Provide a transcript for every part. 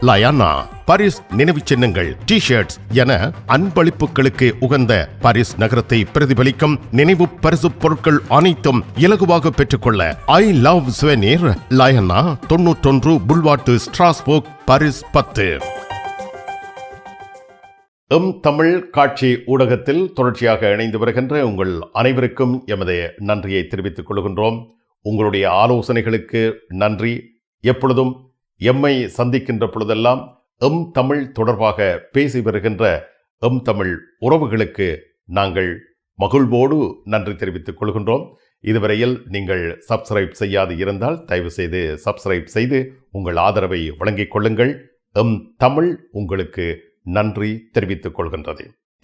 Layana Paris நினைவு சின்னங்கள் T shirts என அன்பளிப்புகளுக்கு உகந்த பாரிஸ் நகரத்தை பிரதிபலிக்கும் நினைவு பரிசு பொருட்கள் அனைத்தும் இலகுவாக பெற்றுக்கொள்ள ஐ லவ் சுவெனீர் லயனா தொன்னூற்றொன்று புல்வாட்டு ஸ்ட்ராஸ்போக் பாரிஸ் பத்து. எம் தமிழ் காட்சி ஊடகத்தில் தொடர்ச்சியாக இணைந்து வருகின்ற உங்கள் அனைவருக்கும் எமது நன்றியை தெரிவித்துக் கொள்கின்றோம். உங்களுடைய ஆலோசனைகளுக்கு நன்றி. எப்பொழுதும் எம்மை சந்திக்கின்ற பொழுதெல்லாம் எம் தமிழ் தொடர்பாக பேசி வருகின்ற எம் தமிழ் உறவுகளுக்கு நாங்கள் மகிழ்வோடு நன்றி தெரிவித்துக் கொள்கின்றோம். இதுவரையில் நீங்கள் சப்ஸ்கிரைப் செய்யாது இருந்தால் தயவு செய்து சப்ஸ்கிரைப் செய்து உங்கள் ஆதரவை வழங்கிக் கொள்ளுங்கள். எம் தமிழ் உங்களுக்கு நன்றி தெரிவித்துக் கொள்கின்றது.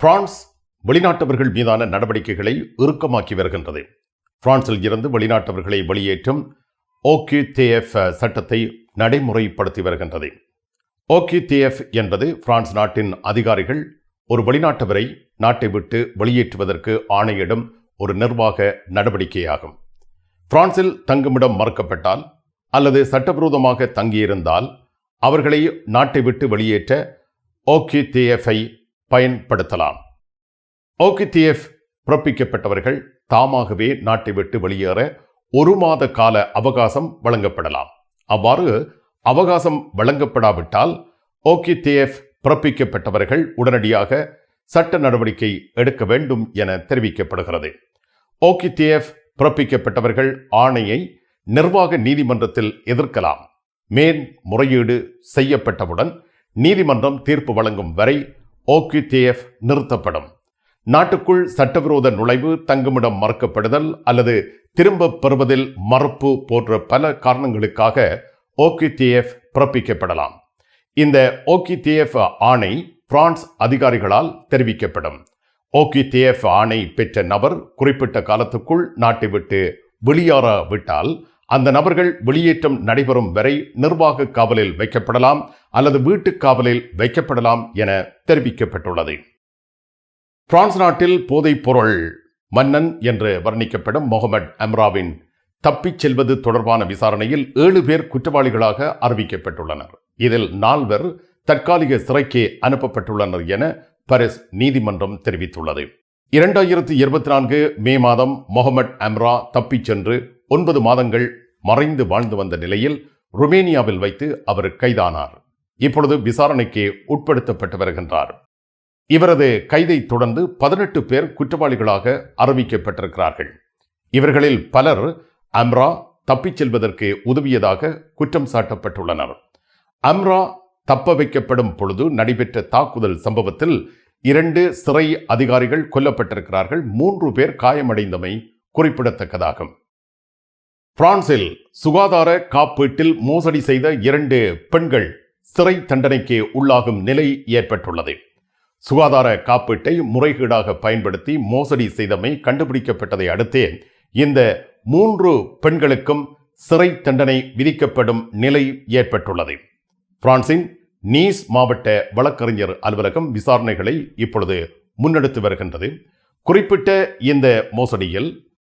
பிரான்ஸ் வெளிநாட்டவர்கள் மீதான நடவடிக்கைகளை இறுக்கமாக்கி வருகின்றது. பிரான்சில் இருந்து வெளிநாட்டவர்களை வெளியேற்றும் ஓக்யூதேஎஃப் சட்டத்தை நடைமுறைப்படுத்தி வருகின்றது. ஓக்யூதேஎஃப் என்பது பிரான்ஸ் நாட்டின் அதிகாரிகள் ஒரு வெளிநாட்டவரை நாட்டை விட்டு வெளியேற்றுவதற்கு ஆணையிடும் ஒரு நிர்வாக நடவடிக்கையாகும். பிரான்சில் தங்குமிடம் மறுக்கப்பட்டால் அல்லது சட்டவிரோதமாக தங்கியிருந்தால் அவர்களை நாட்டை விட்டு வெளியேற்ற ஓக்யூதேஎஃப்ஐ பயன்படுத்தலாம். ஓகிடிஎஃப் பிறப்பிக்கப்பட்டவர்கள் தாமாகவே நாட்டை விட்டு வெளியேற ஒரு மாத கால அவகாசம் வழங்கப்படலாம். அவ்வாறு அவகாசம் வழங்கப்படாவிட்டால் ஓகிடிஎஃப் பிறப்பிக்கப்பட்டவர்கள் உடனடியாக சட்ட நடவடிக்கை எடுக்க வேண்டும் என தெரிவிக்கப்படுகிறது. ஓகிடிஎஃப் பிறப்பிக்கப்பட்டவர்கள் ஆணையை நிர்வாக நீதிமன்றத்தில் எதிர்க்கலாம். மேன் முறையீடு செய்யப்பட்டவுடன் நீதிமன்றம் தீர்ப்பு வழங்கும் வரை ஓக்யூதேஎஃப் நிறுத்தப்படும். நாட்டுக்குள் சட்டவிரோத நுழைவு தங்குமிடம் மறுக்கப்படுதல் அல்லது திரும்ப பெறுவதில் மறுப்பு போன்ற பல காரணங்களுக்காக ஓக்யூதேஎஃப் பிறப்பிக்கப்படலாம். இந்த ஓக்யூதேஎஃப் ஆணை பிரான்ஸ் அதிகாரிகளால் தெரிவிக்கப்படும். ஓக்யூதேஎஃப் ஆணை பெற்ற நபர் குறிப்பிட்ட காலத்துக்குள் நாட்டை விட்டு வெளியேறாவிட்டால் அந்த நபர்கள் வெளியேற்றம் நடைபெறும் வரை நிர்வாக காவலில் வைக்கப்படலாம் அல்லது வீட்டு காவலில் வைக்கப்படலாம் என தெரிவிக்கப்பட்டுள்ளது. பிரான்ஸ் நாட்டில் போதைப் பொருள் மன்னன் என்று வர்ணிக்கப்படும் முகமது அம்ராவின் தப்பிச் செல்வது தொடர்பான விசாரணையில் ஏழு பேர் குற்றவாளிகளாக அறிவிக்கப்பட்டுள்ளனர். இதில் நால்வர் தற்காலிக சிறைக்கு அனுப்பப்பட்டுள்ளனர் என பரிஸ் நீதிமன்றம் தெரிவித்துள்ளது. இரண்டாயிரத்தி இருபத்தி நான்கு மே மாதம் முகமது அம்ரா தப்பிச் சென்று ஒன்பது மாதங்கள் மறைந்து வாழ்ந்து வந்த நிலையில் ருமேனியாவில் வைத்து அவர் கைதானார். இப்பொழுது விசாரணைக்கு உட்படுத்தப்பட்டு வருகின்றார். இவரது கைதை தொடர்ந்து பதினெட்டு பேர் குற்றவாளிகளாக அறிவிக்கப்பட்டிருக்கிறார்கள். இவர்களில் பலர் அம்ரா தப்பிச் செல்வதற்கு உதவியதாக குற்றம் சாட்டப்பட்டுள்ளனர். அம்ரா தப்ப வைக்கப்படும் பொழுது நடைபெற்ற தாக்குதல் சம்பவத்தில் இரண்டு சிறை அதிகாரிகள் கொல்லப்பட்டிருக்கிறார்கள். மூன்று பேர் காயமடைந்தமை குறிப்பிடத்தக்கதாகும். பிரான்சில் சுகாதார காப்பீட்டில் மோசடி செய்த இரண்டு பெண்கள் சிறை தண்டனைக்கு உள்ளாகும் நிலை ஏற்பட்டுள்ளது. சுகாதார காப்பீட்டை முறைகேடாக பயன்படுத்தி மோசடி செய்தமை கண்டுபிடிக்கப்பட்டதை அடுத்தே இந்த மூன்று பெண்களுக்கும் சிறை தண்டனை விதிக்கப்படும் நிலை ஏற்பட்டுள்ளது. பிரான்சின் நீஸ் மாவட்ட வழக்கறிஞர் அலுவலகம் விசாரணைகளை இப்பொழுது முன்னெடுத்து வருகின்றது. குறிப்பிட்ட இந்த மோசடியில்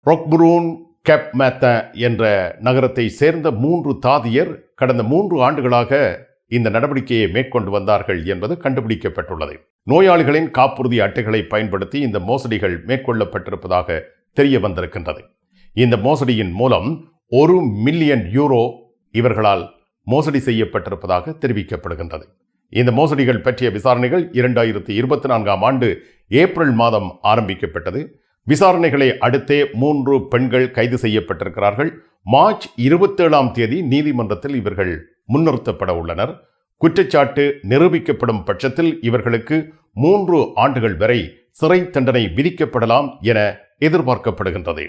ரொக்புரூன் கேப் மேத்த என்ற நகரத்தை சேர்ந்த மூன்று தாதியர் கடந்த மூன்று ஆண்டுகளாக இந்த நடவடிக்கையை மேற்கொண்டு வந்தார்கள் என்பது கண்டுபிடிக்கப்பட்டுள்ளது. நோயாளிகளின் காப்புறுதி அட்டைகளை பயன்படுத்தி இந்த மோசடிகள் மேற்கொள்ளப்பட்டிருப்பதாக தெரிய வந்திருக்கின்றது. இந்த மோசடியின் மூலம் ஒரு மில்லியன் யூரோ இவர்களால் மோசடி செய்யப்பட்டிருப்பதாக தெரிவிக்கப்படுகின்றது. இந்த மோசடிகள் பற்றிய விசாரணைகள் இரண்டாயிரத்தி இருபத்தி நான்காம் ஆண்டு ஏப்ரல் மாதம் ஆரம்பிக்கப்பட்டது. விசாரணைகளை அடுத்தே மூன்று பெண்கள் கைது செய்யப்பட்டிருக்கிறார்கள். மார்ச் இருபத்தேழாம் தேதி நீதிமன்றத்தில் இவர்கள் முன்னிறுத்தப்பட உள்ளனர். குற்றச்சாட்டு நிரூபிக்கப்படும் பட்சத்தில் இவர்களுக்கு மூன்று ஆண்டுகள் வரை சிறை தண்டனை விதிக்கப்படலாம் என எதிர்பார்க்கப்படுகின்றது.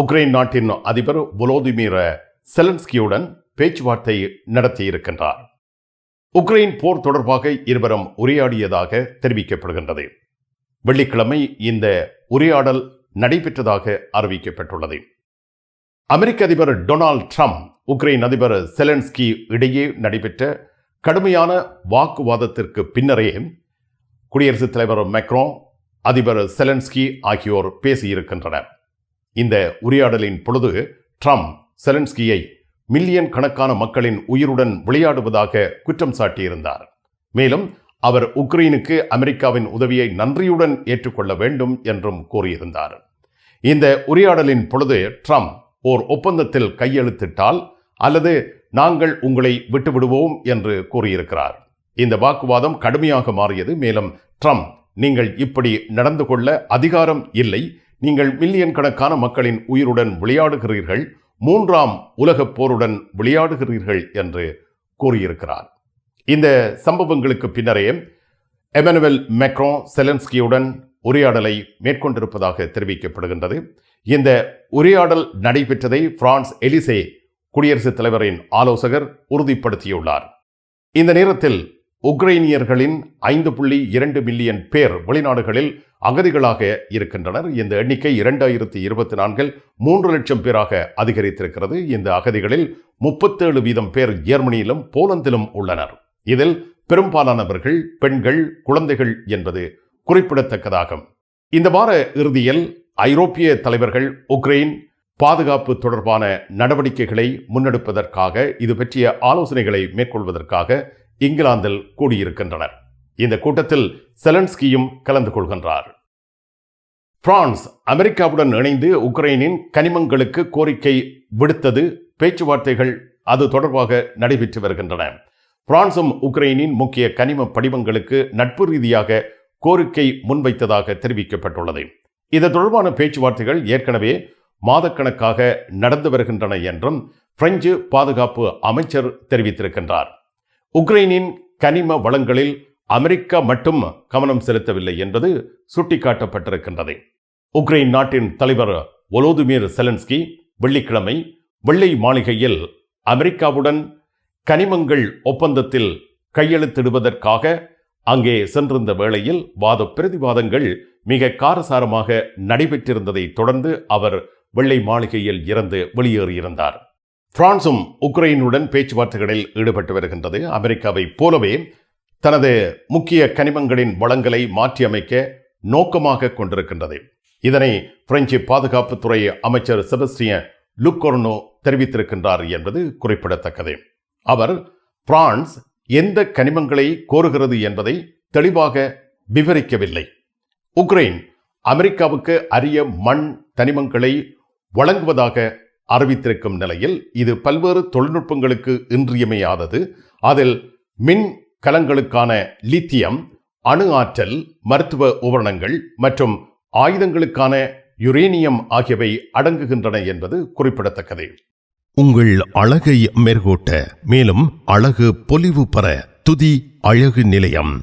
உக்ரைன் நாட்டின் அதிபர் வோலோதிமிர் செலன்ஸ்கியுடன் பேச்சுவார்த்தை நடத்தியிருக்கின்றார். உக்ரைன் போர் தொடர்பாக இருவரும் உரையாடியதாக தெரிவிக்கப்படுகின்றது. வெள்ளிக்கிழமை இந்த உரையாடல் நடைபெற்றதாக அறிவிக்கப்பட்டுள்ளது. அமெரிக்க அதிபர் டொனால்ட் ட்ரம்ப் உக்ரைன் அதிபர் செலன்ஸ்கி இடையே நடைபெற்ற கடுமையான வாக்குவாதத்திற்கு பின்னரே குடியரசுத் தலைவர் மெக்ரோ அதிபர் செலன்ஸ்கி ஆகியோர் பேசியிருக்கின்றனர். இந்த உரையாடலின் பொழுது ட்ரம்ப் செலன்ஸ்கியை மில்லியன் கணக்கான மக்களின் உயிருடன் விளையாடுவதாக குற்றம் சாட்டியிருந்தார். மேலும் அவர் உக்ரைனுக்கு அமெரிக்காவின் உதவியை நன்றியுடன் ஏற்றுக்கொள்ள வேண்டும் என்றும் கூறியிருந்தார். இந்த உரையாடலின் பொழுது ட்ரம்ப் ஓர் ஒப்பந்தத்தில் கையெழுத்திட்டால் அல்லது நாங்கள் உங்களை விட்டுவிடுவோம் என்று கூறியிருக்கிறார். இந்த வாக்குவாதம் கடுமையாக மாறியது. மேலும் ட்ரம்ப் நீங்கள் இப்படி நடந்து கொள்ள அதிகாரம் இல்லை. நீங்கள் மில்லியன் கணக்கான மக்களின் உயிருடன் விளையாடுகிறீர்கள் மூன்றாம் உலகப் போருடன் விளையாடுகிறீர்கள் என்று கூறியிருக்கிறார். இந்த சம்பவங்களுக்கு பின்னரே எமனுவல் மெக்ரோ செலன்ஸ்கியுடன் உரையாடலை மேற்கொண்டிருப்பதாக தெரிவிக்கப்படுகின்றது. இந்த உரையாடல் நடைபெற்றதை பிரான்ஸ் எலிசே குடியரசுத் தலைவரின் ஆலோசகர் உறுதிப்படுத்தியுள்ளார். இந்த நேரத்தில் உக்ரைனியர்களின் ஐந்து புள்ளி இரண்டு மில்லியன் பேர் வெளிநாடுகளில் அகதிகளாக இருக்கின்றனர். இந்த எண்ணிக்கை இரண்டாயிரத்தி இருபத்தி நான்கில் மூன்று லட்சம் பேராக அதிகரித்திருக்கிறது. இந்த அகதிகளில் முப்பத்தேழு வீதம் பேர் ஜெர்மனியிலும் போலந்திலும் உள்ளனர். இதில் பெரும்பாலானவர்கள் பெண்கள் குழந்தைகள் என்பது குறிப்பிடத்தக்கதாகும். இந்த வார இறுதியில் ஐரோப்பிய தலைவர்கள் உக்ரைன் பாதுகாப்பு தொடர்பான நடவடிக்கைகளை முன்னெடுப்பதற்காக இது பற்றிய ஆலோசனைகளை மேற்கொள்வதற்காக இங்கிலாந்தில் கூடியிருக்கின்றனர். இந்த கூட்டத்தில் செலன்ஸ்கியும் கலந்து கொள்கின்றார். பிரான்ஸ் அமெரிக்காவுடன் இணைந்து உக்ரைனின் கனிமங்களுக்கு கோரிக்கை விடுத்தது. பேச்சுவார்த்தைகள் அது தொடர்பாக நடைபெற்று வருகின்றன. பிரான்சும் உக்ரைனின் முக்கிய கனிம படிவங்களுக்கு நட்பு ரீதியாக கோரிக்கை முன்வைத்ததாக தெரிவிக்கப்பட்டுள்ளது. இது தொடர்பான பேச்சுவார்த்தைகள் ஏற்கனவே மாதக்கணக்காக நடந்து வருகின்றன என்றும் பிரெஞ்சு பாதுகாப்பு அமைச்சர் தெரிவித்திருக்கின்றார். உக்ரைனின் கனிம வளங்களில் அமெரிக்கா மட்டும் கவனம் செலுத்தவில்லை என்பது சுட்டிக்காட்டப்பட்டிருக்கின்றது. உக்ரைன் நாட்டின் தலைவர் ஒலோதுமீர் செலன்ஸ்கி வெள்ளிக்கிழமை வெள்ளை மாளிகையில் அமெரிக்காவுடன் கனிமங்கள் ஒப்பந்தத்தில் கையெழுத்திடுவதற்காக அங்கே சென்றிருந்த வேளையில் வாத பிரதிவாதங்கள் மிக காரசாரமாக நடைபெற்றிருந்ததை தொடர்ந்து அவர் வெள்ளை மாளிகையில் இருந்து வெளியேறியிருந்தார். பிரான்சும் உக்ரைனுடன் பேச்சுவார்த்தைகளில் ஈடுபட்டு வருகின்றது. அமெரிக்காவைப் போலவே தனது முக்கிய கனிமங்களின் வளங்களை மாற்றியமைக்க நோக்கமாக கொண்டிருக்கின்றது. இதனை பிரெஞ்சு பாதுகாப்புத்துறை அமைச்சர் செபஸ்டியன் லுக்கோர்னோ தெரிவித்திருக்கின்றார் என்பது குறிப்பிடத்தக்கது. அவர் பிரான்ஸ் எந்த கனிமங்களை கோருகிறது என்பதை தெளிவாக விவரிக்கவில்லை. உக்ரைன் அமெரிக்காவுக்கு அரிய மண் தனிமங்களை வழங்குவதாக அறிவித்திருக்கும் நிலையில் இது பல்வேறு தொழில்நுட்பங்களுக்கு இன்றியமையாதது. அதில் மின் கலங்களுக்கான லித்தியம் அணு ஆற்றல் மருத்துவ உபகரணங்கள் மற்றும் ஆயுதங்களுக்கான யுரேனியம் ஆகியவை அடங்குகின்றன என்பது குறிப்பிடத்தக்கது. உங்கள் அழகை மேற்கூட்ட மேலும் அழகு பொலிவு பெற துதி அழகு நிலையம்.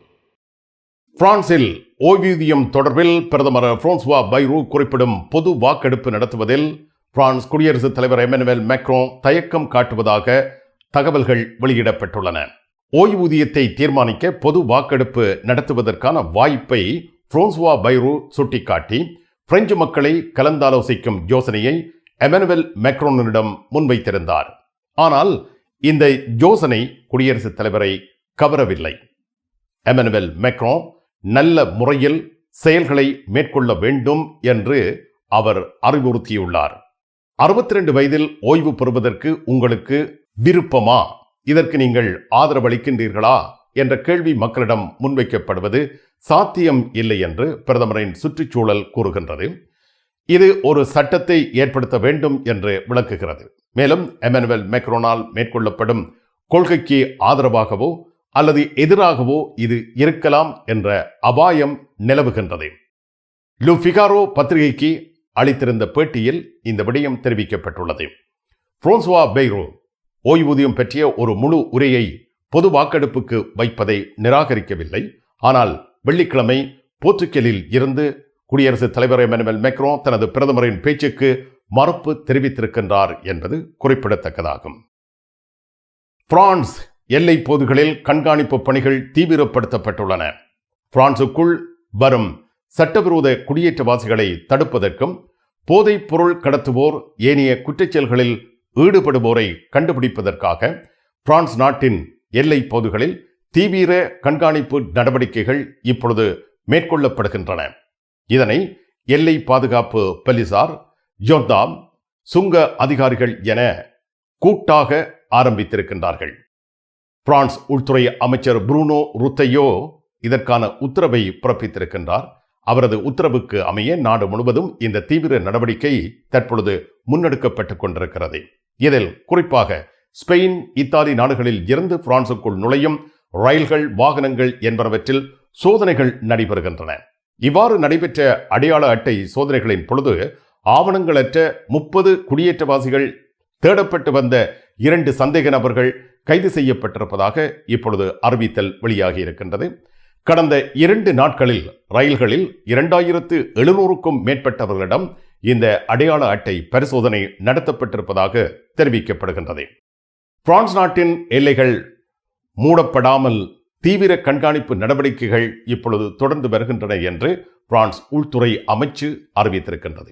பிரான்சில் ஓய்வூதியம் தொடர்பில் பிரதமர் பிரான்சுவா பைரூ குறிப்பிடும் பொது வாக்கெடுப்பு நடத்துவதில் பிரான்ஸ் குடியரசுத் தலைவர் எமனுவேல் மேக்ரோ தயக்கம் காட்டுவதாக தகவல்கள் வெளியிடப்பட்டுள்ளன. ஓய்வூதியத்தை தீர்மானிக்க பொது வாக்கெடுப்பு நடத்துவதற்கான வாய்ப்பை பிரான்சுவா பைரூ சுட்டிக்காட்டி பிரெஞ்சு மக்களை கலந்தாலோசிக்கும் யோசனையை எமனுவேல் மேக்ரோனிடம் முன்வைத்திருந்தார். ஆனால் இந்த யோசனை குடியரசுத் தலைவரை கவரவில்லை. எமனுவேல் மேக்ரோ நல்ல முறையில் செயல்களை மேற்கொள்ள வேண்டும் என்று அவர் அறிவுறுத்தியுள்ளார். அறுபத்தி ரெண்டு வயதில் ஓய்வு பெறுவதற்கு உங்களுக்கு விருப்பமா? இதற்கு நீங்கள் ஆதரவளிக்கின்றீர்களா? என்ற கேள்வி மக்களிடம் முன்வைக்கப்படுவது சாத்தியம் இல்லை என்று பிரதமரின் சுற்றுச்சூழல் கூறுகின்றது. இது ஒரு சட்டத்தை ஏற்படுத்த வேண்டும் என்று விளக்குகிறது. மேலும் எமனுவல் மேக்ரோனால் மேற்கொள்ளப்படும் கொள்கைக்கு ஆதரவாகவோ அல்லது எதிராகவோ இது இருக்கலாம் என்ற அபாயம் நிலவுகின்றது. லு ஃபிகாரோ பத்திரிகைக்கு அளித்திருந்த பேட்டியில் இந்த விடயம் தெரிவிக்கப்பட்டுள்ளது. பிரான்சுவா பெய்ரோ ஓய்வூதியம் பற்றிய ஒரு முழு உரையை பொது வாக்கெடுப்புக்கு வைப்பதை நிராகரிக்கவில்லை. ஆனால் வெள்ளிக்கிழமை போர்த்துக்கலில் இருந்து குடியரசுத் தலைவர் எமனுவல் மெக்ரோ தனது பிரதமரின் பேச்சுக்கு மறுப்பு தெரிவித்திருக்கின்றார் என்பது குறிப்பிடத்தக்கதாகும். பிரான்ஸ் எல்லை போதுகளில் கண்காணிப்பு பணிகள் தீவிரப்படுத்தப்பட்டுள்ளன. பிரான்சுக்குள் வரும் சட்டவிரோத குடியேற்றவாசிகளை தடுப்பதற்கும் போதைப் பொருள் கடத்துவோர் ஏனைய குற்றச்செயல்களில் ஈடுபடுவோரை கண்டுபிடிப்பதற்காக பிரான்ஸ் நாட்டின் எல்லை பகுதிகளில் தீவிர கண்காணிப்பு நடவடிக்கைகள் இப்பொழுது மேற்கொள்ளப்படுகின்றன. இதனை எல்லை பாதுகாப்பு போலீசார் ஜோர்தாம் சுங்க அதிகாரிகள் என கூட்டாக ஆரம்பித்திருக்கின்றார்கள். பிரான்ஸ் உள்துறை அமைச்சர் புரூனோ ருத்தையோ இதற்கான உத்தரவை பிறப்பித்திருக்கின்றார். அவரது உத்தரவுக்கு அமைய நாடு முழுவதும் இந்த தீவிர நடவடிக்கை தற்பொழுது முன்னெடுக்கப்பட்டுக் கொண்டிருக்கிறது. இதில் குறிப்பாக ஸ்பெயின் இத்தாலி நாடுகளில் இருந்து பிரான்சுக்குள் நுழையும் ரயில்கள் வாகனங்கள் என்பனவற்றில் சோதனைகள் நடைபெறுகின்றன. இவ்வாறு நடைபெற்ற அடையாள அட்டை சோதனைகளின் பொழுது ஆவணங்களற்ற முப்பது குடியேற்றவாசிகள் தேடப்பட்டு வந்த இரண்டு சந்தேக நபர்கள் கைது செய்யப்பட்டிருப்பதாக இப்பொழுது அறிவித்தல் வெளியாகி இருக்கின்றது கடந்த இரண்டு நாட்களில் ரயில்களில் இரண்டாயிரத்து எழுநூறுக்கும் மேற்பட்டவர்களிடம் இந்த அடையாள அட்டை பரிசோதனை நடத்தப்பட்டிருப்பதாக தெரிவிக்கப்படுகின்றது. பிரான்ஸ் நாட்டின் எல்லைகள் மூடப்படாமல் தீவிர கண்காணிப்பு நடவடிக்கைகள் இப்பொழுது தொடர்ந்து வருகின்றன என்று பிரான்ஸ் உள்துறை அமைச்சு அறிவித்திருக்கின்றது.